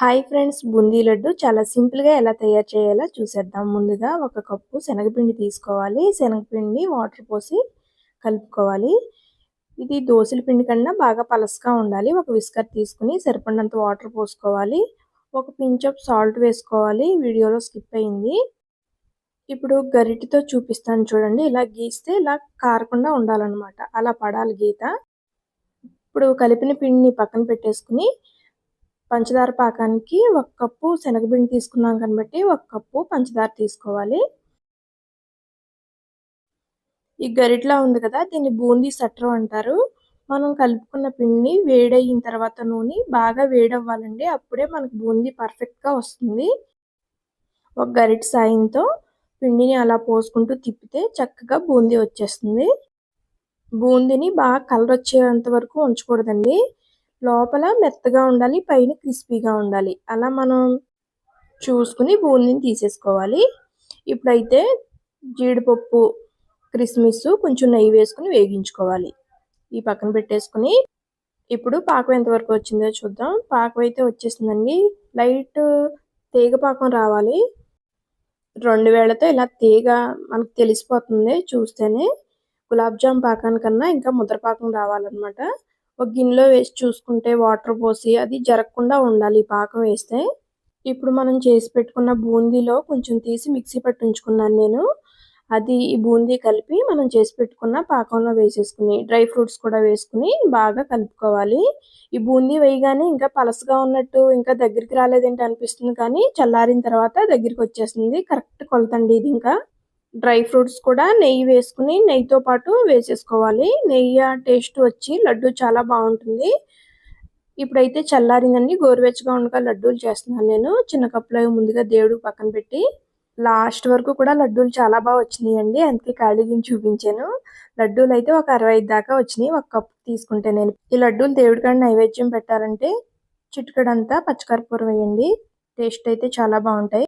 Hi friends boondi laddu చాలా సింపుల్గా ఎలా తయారు చేయాలో చూసేద్దాం. ముందుగా ఒక కప్పు శనగపిండి తీసుకోవాలి. శనగపిండి వాటర్ పోసి కలుపుకోవాలి. ఇది దోశల పిండి కన్నా బాగా పలసగా ఉండాలి. ఒక విస్కర్ తీసుకుని సరిపడినంత వాటర్ పోసుకోవాలి. ఒక పించ్ ఆఫ్ సాల్ట్ వేసుకోవాలి. వీడియోలో స్కిప్ అయింది. ఇప్పుడు గరిటితో చూపిస్తాను చూడండి. ఇలా గీస్తే ఇలా కారకుండా ఉండాలన్నమాట. అలా పడాలి గీత. ఇప్పుడు కలిపిన పిండిని పక్కన పెట్టేసుకుని పంచదార పాకానికి ఒక కప్పు శనగపిండి తీసుకున్నాం కాబట్టి ఒక కప్పు పంచదార తీసుకోవాలి. ఈ గరిట్లా ఉంది కదా దీన్ని బూందీ సట్రం అంటారు. మనం కలుపుకున్న పిండి వేడయిన తర్వాత నూనె బాగా వేడవ్వాలండి. అప్పుడే మనకు బూందీ పర్ఫెక్ట్గా వస్తుంది. ఒక గరిట సాయంతో పిండిని అలా పోసుకుంటూ తిప్పితే చక్కగా బూందీ వచ్చేస్తుంది. బూందీని బాగా కలర్ వచ్చేంత వరకు ఉంచకూడదండి. లోపల మెత్తగా ఉండాలి పైన క్రిస్పీగా ఉండాలి. అలా మనం చూసుకుని బూందీని తీసేసుకోవాలి. ఇప్పుడైతే జీడిపప్పు క్రిస్మిస్ కొంచెం నెయ్యి వేసుకుని వేగించుకోవాలి. ఈ పక్కన పెట్టేసుకుని ఇప్పుడు పాకం ఎంతవరకు వచ్చిందో చూద్దాం. పాకం అయితే వచ్చేసిందండి. లైట్ తీగ పాకం రావాలి. రెండు వేళ్ళతో ఇలా తీగ మనకు తెలిసిపోతుంది చూస్తేనే. గులాబ్ జామ్ పాకానికన్నా ఇంకా ముద్ర పాకం రావాలన్నమాట. ఒక గిన్నెలో వేసి చూసుకుంటే వాటర్ పోసి అది జరగకుండా ఉండాలి పాకం వేస్తే. ఇప్పుడు మనం చేసి పెట్టుకున్న బూందీలో కొంచెం తీసి మిక్సీ పట్టి ఉంచుకున్నాను నేను. అది ఈ బూందీ కలిపి మనం చేసి పెట్టుకున్న పాకంలో వేసేసుకుని డ్రై ఫ్రూట్స్ కూడా వేసుకుని బాగా కలుపుకోవాలి. ఈ బూందీ వేయగానే ఇంకా పలసగా ఉన్నట్టు ఇంకా దగ్గరికి రాలేదేంటి అనిపిస్తుంది కానీ చల్లారిన తర్వాత దగ్గరికి వచ్చేస్తుంది. కరెక్ట్ కొలతండి ఇది ఇంకా. డ్రై ఫ్రూట్స్ కూడా నెయ్యి వేసుకుని నెయ్యితో పాటు వేసేసుకోవాలి. నెయ్యి టేస్ట్ వచ్చి లడ్డు చాలా బాగుంటుంది. ఇప్పుడైతే చల్లారిందండి. గోరువెచ్చగా ఉండగా లడ్డూలు చేస్తున్నాను నేను. చిన్న కప్పులో ముందుగా దేవుడు పక్కన పెట్టి లాస్ట్ వరకు కూడా లడ్డూలు చాలా బాగా వచ్చినాయండి. అందుకే ఖాళీ చూపించాను. లడ్డూలు అయితే ఒక అరవై దాకా వచ్చినాయి. ఒక కప్పు తీసుకుంటే నేను. ఈ లడ్డూలు దేవుడికాడ నైవేద్యం పెట్టాలంటే చిటికడంతా పచ్చకర్పూరం వేయండి. టేస్ట్ అయితే చాలా బాగుంటాయి.